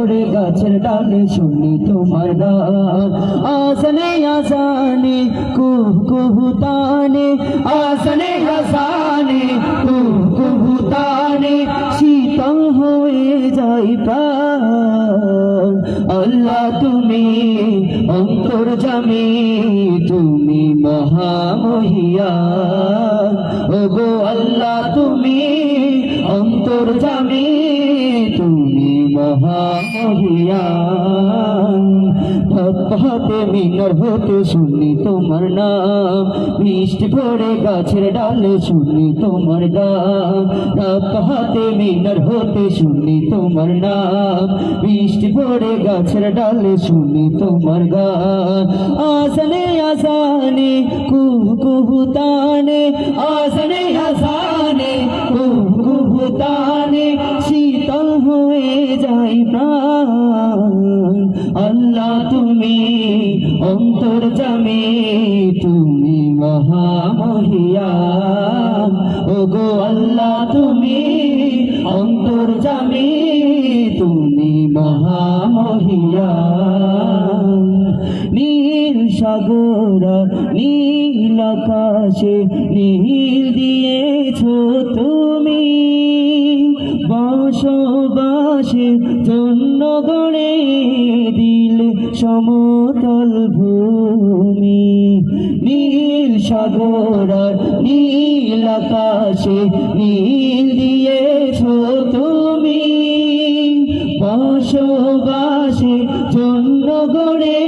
ওরে গাছের ডালে শুনি তোমার গান আসনে আসানে, কুহ কুহু তানে। আসনে আসানে, কুহ কুহু তানে। শীতল হয়ে যাই আল্লাহ তুমি অন্তর জামি, তুমি মহামহিয়া ওগো আল্লাহ তুমি অন্তর জামি মহামহিয়ান হাতে শুনি তোমার নাম। মিষ্টি ভরে গাছের ডালে শুনি তোমার রাত হাতে মিনার হতে শুনি তোমার নাম। মিষ্টি ভরে গাছের ডালে শুনি তোমার গান। আসনে আসানে কুহু কুহু যাই প্রাণ আল্লাহ তুমি অন্তর জামি, তুমি মহামহিয়া ওগো আল্লাহ তুমি অন্তর জামি, তুমি মহামহিয়া নীল সাগর, নীল আকাশে, নীল দিয়েছ তুমি গড়ে দিল সমতল ভূমি। নীল সাগর নীল আকাশে নীল দিয়েছ তুমি। বসবাসে জন্য গড়ে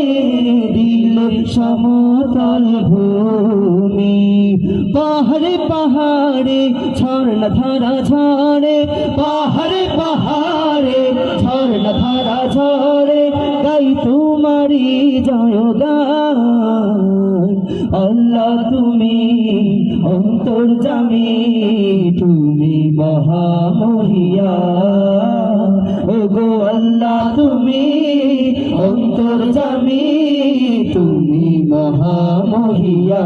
দিল সমতল ভূমি। পাহাড়ে পাহাড়ে ঝর্ণা ধারা ঝরে পাহাড়ে ধারা ঝরে, গাই তোমারি জয় গান আল্লাহ তুমি অন্তর জামি, তুমি মহামহিয়া। ওগো আল্লাহ তুমি অন্তর জামি, তুমি মহামহিয়া।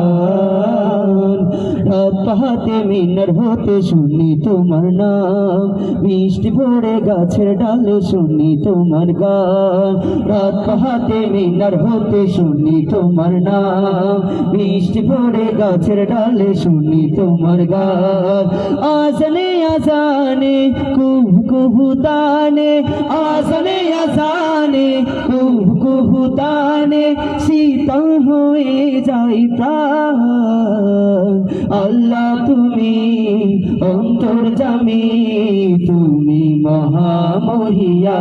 পাহাতে মিনার হতে শুনি তোমার নাম। মিষ্টি ভরে গাছের ডালে শুনি তোমার গান। রাত পাহাতে মিনার হতে শুনি তোমার নাম। মিষ্টি ভরে গাছের ডালে শুনি তোমার গান। আসনে আসানে কুহু কুহু তানে আসনে আসানে কুহু কুহু তানে শীতল হয়ে যাই প্রাণ। আল্লাহ তুমি অন্তর জামি, তুমি মহামহিয়া।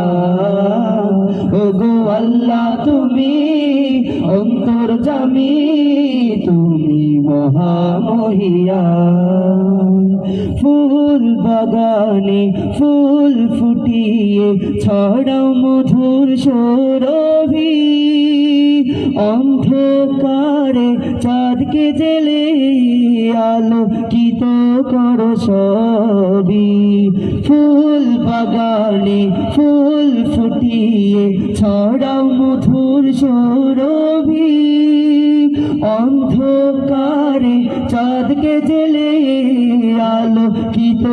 ওগো আল্লাহ তুমি অন্তর জামি, তুমি মহামহিয়া। ফুল বাগানে ফুল ফুটিয়ে ছড়াও মধুর সৌরভী। অন্ধকারে চাঁদকে জেলে আলোকিত কর সবই। ফুল বাগানে ফুল ফুটিয়ে ছড়াও মধুর সৌরভী। অন্ধকারে চাঁদকে জেলে আলোকিত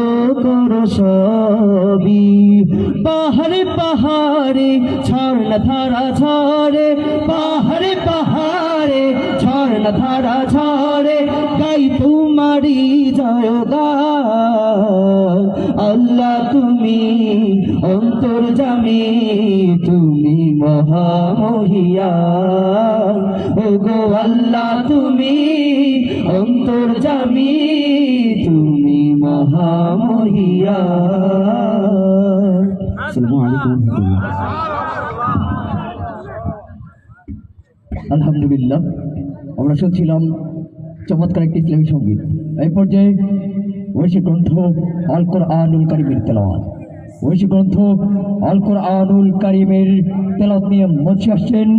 কর সবই। পাহাড়ে পাহাড়ে ঝর্ণা ধারা ঝরে, পাহাড়ে পাহাড়ে ঝর্ণা ধারা ঝরে গাই তোমারি আল্লাহ তুমি অন্তর জামি, তুমি মহামহিয়া। ওগো আল্লাহ তুমি অন্তর জামি, তুমি মহামহিয়া। আসসালামু আলহামদুলিল্লাহ, আমরা শুনছিলাম চমৎকার একটি ইসলামী সংগীত। এই পর্যায়ে ঐশী গ্রন্থ অলকর আনুল কারিমের তেলাওয়াত। ঐশী গ্রন্থ অলকর আনুল কারিমের তেলাওয়াত নিয়ে মঞ্চে আসছেন।